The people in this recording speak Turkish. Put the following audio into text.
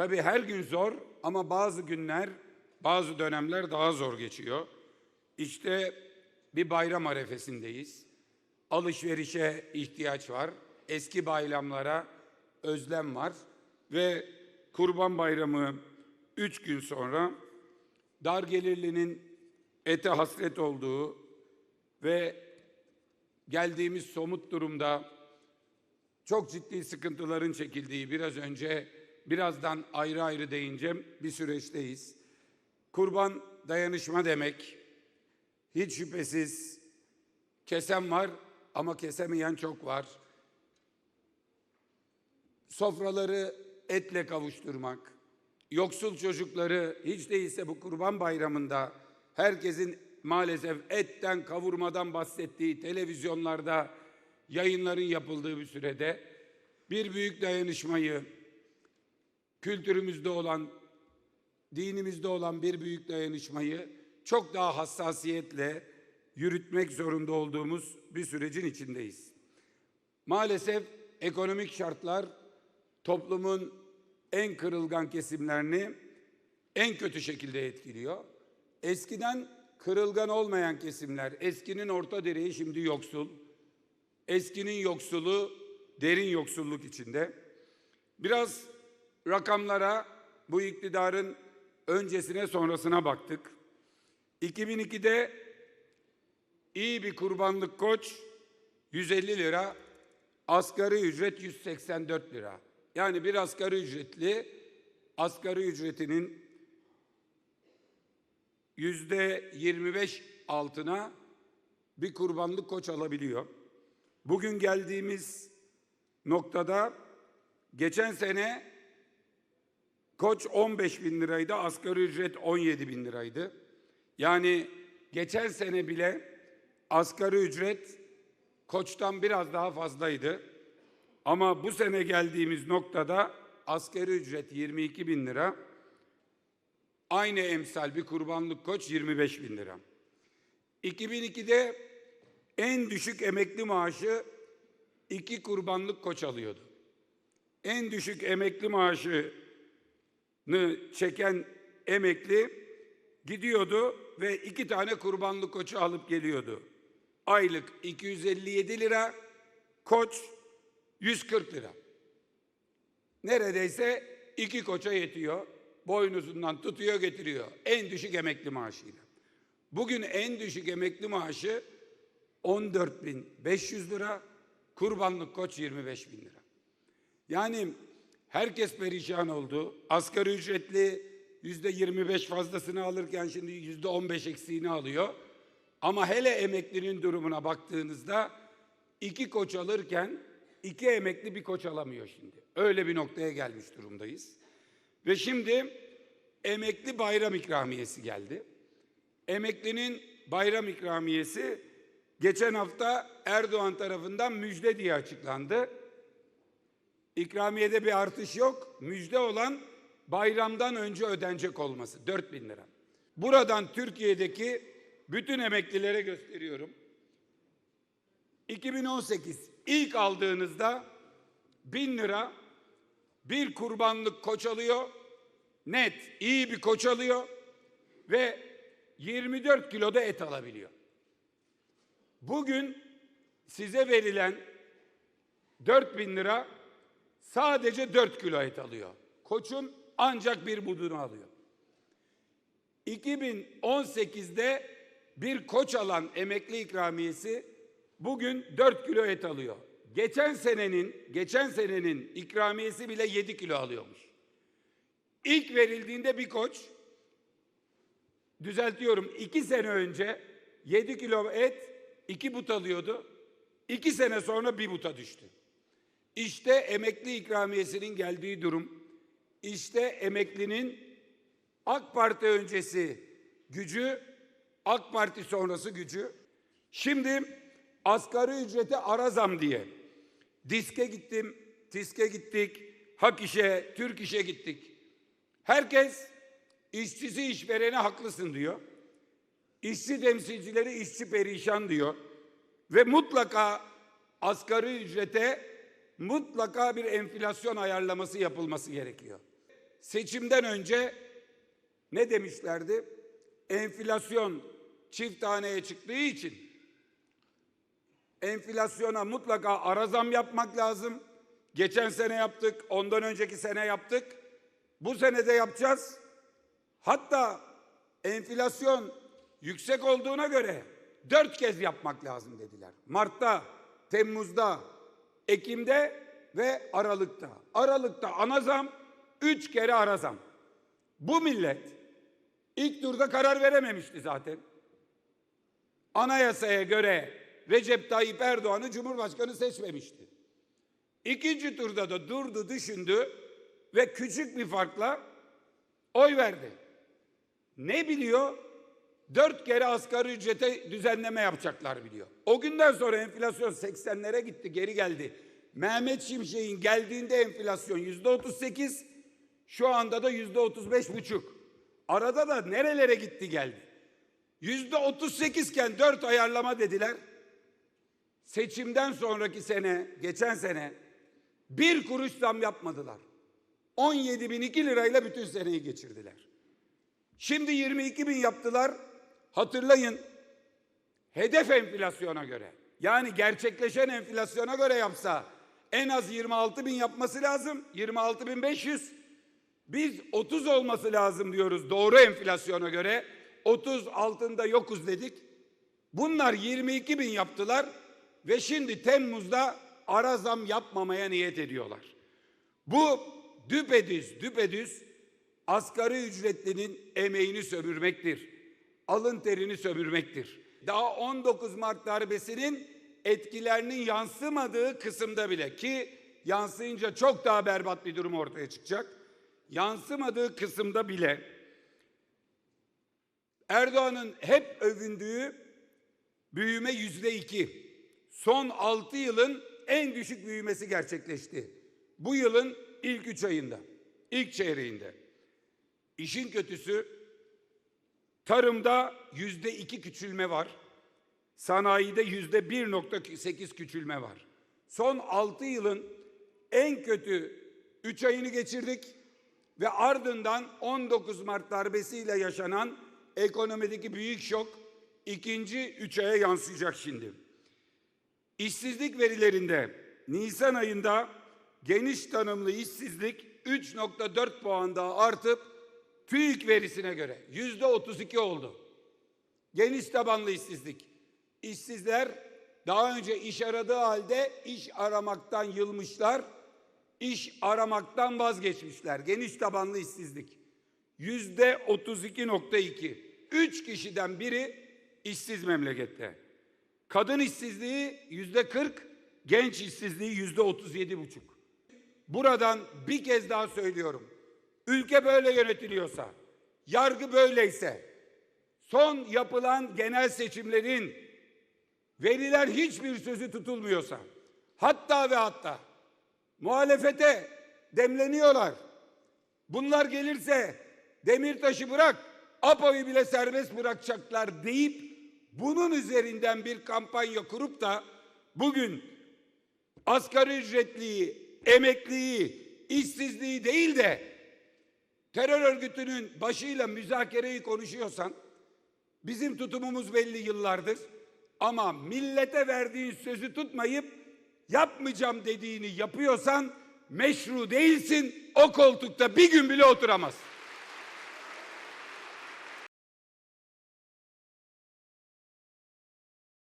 Tabii her gün zor ama bazı günler, bazı dönemler daha zor geçiyor. İşte bir bayram arefesindeyiz. Alışverişe ihtiyaç var. Eski bayramlara özlem var. Ve Kurban Bayramı üç gün sonra dar gelirlinin ete hasret olduğu ve geldiğimiz somut durumda çok ciddi sıkıntıların çekildiği biraz önce birazdan ayrı ayrı değineceğim bir süreçteyiz. Kurban dayanışma demek. Hiç şüphesiz kesen var ama kesemeyen çok var. Sofraları etle kavuşturmak, yoksul çocukları hiç değilse bu kurban bayramında herkesin maalesef etten kavurmadan bahsettiği televizyonlarda yayınların yapıldığı bir sürede bir büyük dayanışmayı kültürümüzde olan dinimizde olan bir büyük dayanışmayı çok daha hassasiyetle yürütmek zorunda olduğumuz bir sürecin içindeyiz. Maalesef ekonomik şartlar toplumun en kırılgan kesimlerini en kötü şekilde etkiliyor. Eskiden kırılgan olmayan kesimler, eskinin orta direği şimdi yoksul. Eskinin yoksulu derin yoksulluk içinde. Biraz rakamlara bu iktidarın öncesine sonrasına baktık. 2002'de iyi bir kurbanlık koç 150 lira, asgari ücret 184 lira. Yani bir asgari ücretli asgari ücretinin yüzde 25 altına bir kurbanlık koç alabiliyor. Bugün geldiğimiz noktada geçen sene koç 15 bin liraydı, asgari ücret 17 bin liraydı. Yani geçen sene bile asgari ücret koçtan biraz daha fazlaydı. Ama bu sene geldiğimiz noktada asgari ücret 22 bin lira, aynı emsal bir kurbanlık koç 25 bin lira. 2002'de en düşük emekli maaşı iki kurbanlık koç alıyordu. En düşük emekli maaşını çeken emekli gidiyordu ve iki tane kurbanlık koçu alıp geliyordu. Aylık 257 lira, koç 140 lira. Neredeyse iki koça yetiyor. Boynuzundan tutuyor getiriyor. En düşük emekli maaşıyla. Bugün en düşük emekli maaşı 14.500 lira. Kurbanlık koç 25 bin lira. Yani herkes perişan oldu. Asgari ücretli yüzde 25 fazlasını alırken şimdi yüzde 15 eksiğini alıyor. Ama hele emeklinin durumuna baktığınızda iki koç alırken iki emekli bir koç alamıyor şimdi. Öyle bir noktaya gelmiş durumdayız. Ve şimdi emekli bayram ikramiyesi geldi. Emeklinin bayram ikramiyesi geçen hafta Erdoğan tarafından müjde diye açıklandı. İkramiyede bir artış yok. Müjde olan bayramdan önce ödenecek olması 4 bin lira. Buradan Türkiye'deki bütün emeklilere gösteriyorum. 2018 ilk aldığınızda bin lira bir kurbanlık koç alıyor. Net iyi bir koç alıyor ve 24 kiloda et alabiliyor. Bugün size verilen 4 bin lira sadece 4 kilo et alıyor. Koçun ancak bir budunu alıyor. 2018'de bir koç alan emekli ikramiyesi bugün 4 kilo et alıyor. Geçen senenin geçen senenin ikramiyesi bile 7 kilo alıyormuş. İlk verildiğinde bir koç düzeltiyorum 2 sene önce 7 kilo et 2 but alıyordu. 2 sene sonra bir buta düştü. İşte emekli ikramiyesinin geldiği durum. İşte emeklinin AK Parti öncesi gücü, AK Parti sonrası gücü. Şimdi asgari ücrete ara zam diye diske gittim, tiske gittik, hak işe, Türk işe gittik. Herkes işçisi işverene haklısın diyor. İşçi temsilcileri işçi perişan diyor. Ve mutlaka asgari ücrete mutlaka bir enflasyon ayarlaması yapılması gerekiyor. seçimden önce ne demişlerdi? Enflasyon çift taneye çıktığı için enflasyona mutlaka ara zam yapmak lazım. Geçen sene yaptık, ondan önceki sene yaptık. Bu sene de yapacağız. Hatta enflasyon yüksek olduğuna göre dört kez yapmak lazım dediler. Mart'ta, Temmuz'da, Ekim'de ve Aralık'ta. Aralık'ta ana zam, üç kere ara zam. Bu millet ilk turda karar verememişti zaten. Anayasaya göre Recep Tayyip Erdoğan'ı Cumhurbaşkanı seçmemişti. İkinci turda da durdu, düşündü ve küçük bir farkla oy verdi. Ne biliyor? Dört kere asgari ücrete düzenleme yapacaklar biliyor. O günden sonra enflasyon 80'lere gitti, geri geldi. Mehmet Şimşek'in geldiğinde enflasyon yüzde 38, şu anda da yüzde 35 buçuk. Arada da nerelere gitti geldi. Yüzde 38 iken dört ayarlama dediler. Seçimden sonraki sene, geçen sene bir kuruş zam yapmadılar. 17 bin iki lirayla bütün seneyi geçirdiler. Şimdi 22 bin yaptılar. Hatırlayın hedef enflasyona göre yani gerçekleşen enflasyona göre yapsa en az 26 bin yapması lazım. 26 bin 500. Biz 30 olması lazım diyoruz doğru enflasyona göre. 30 altında yokuz dedik. Bunlar 22 bin yaptılar ve şimdi Temmuz'da ara zam yapmamaya niyet ediyorlar. Bu düpedüz düpedüz asgari ücretlinin emeğini sömürmektir. Alın terini sömürmektir. Daha 19 Mart darbesinin etkilerinin yansımadığı kısımda bile ki yansıyınca çok daha berbat bir durum ortaya çıkacak. Yansımadığı kısımda bile Erdoğan'ın hep övündüğü büyüme yüzde iki. Son altı yılın en düşük büyümesi gerçekleşti. Bu yılın ilk üç ayında, ilk çeyreğinde. İşin kötüsü tarımda yüzde iki küçülme var. Sanayide yüzde bir nokta sekiz küçülme var. Son altı yılın en kötü üç ayını geçirdik ve ardından 19 Mart darbesiyle yaşanan ekonomideki büyük şok ikinci üç aya yansıyacak şimdi. İşsizlik verilerinde Nisan ayında geniş tanımlı işsizlik 3.4 puan daha artıp TÜİK verisine göre yüzde 32 oldu. Geniş tabanlı işsizlik. İşsizler daha önce iş aradığı halde iş aramaktan yılmışlar. iş aramaktan vazgeçmişler. Geniş tabanlı işsizlik. Yüzde 32.2. Üç kişiden biri işsiz memlekette. Kadın işsizliği yüzde 40, genç işsizliği yüzde 37 buçuk. Buradan bir kez daha söylüyorum. Ülke böyle yönetiliyorsa, yargı böyleyse, son yapılan genel seçimlerin verilen hiçbir sözü tutulmuyorsa, hatta ve hatta muhalefete demleniyorlar. Bunlar gelirse Demirtaş'ı bırak, APO'yu bile serbest bırakacaklar deyip bunun üzerinden bir kampanya kurup da bugün asgari ücretliyi, emekliyi, işsizliği değil de terör örgütünün başıyla müzakereyi konuşuyorsan bizim tutumumuz belli yıllardır ama millete verdiğin sözü tutmayıp yapmayacağım dediğini yapıyorsan meşru değilsin o koltukta bir gün bile oturamazsın.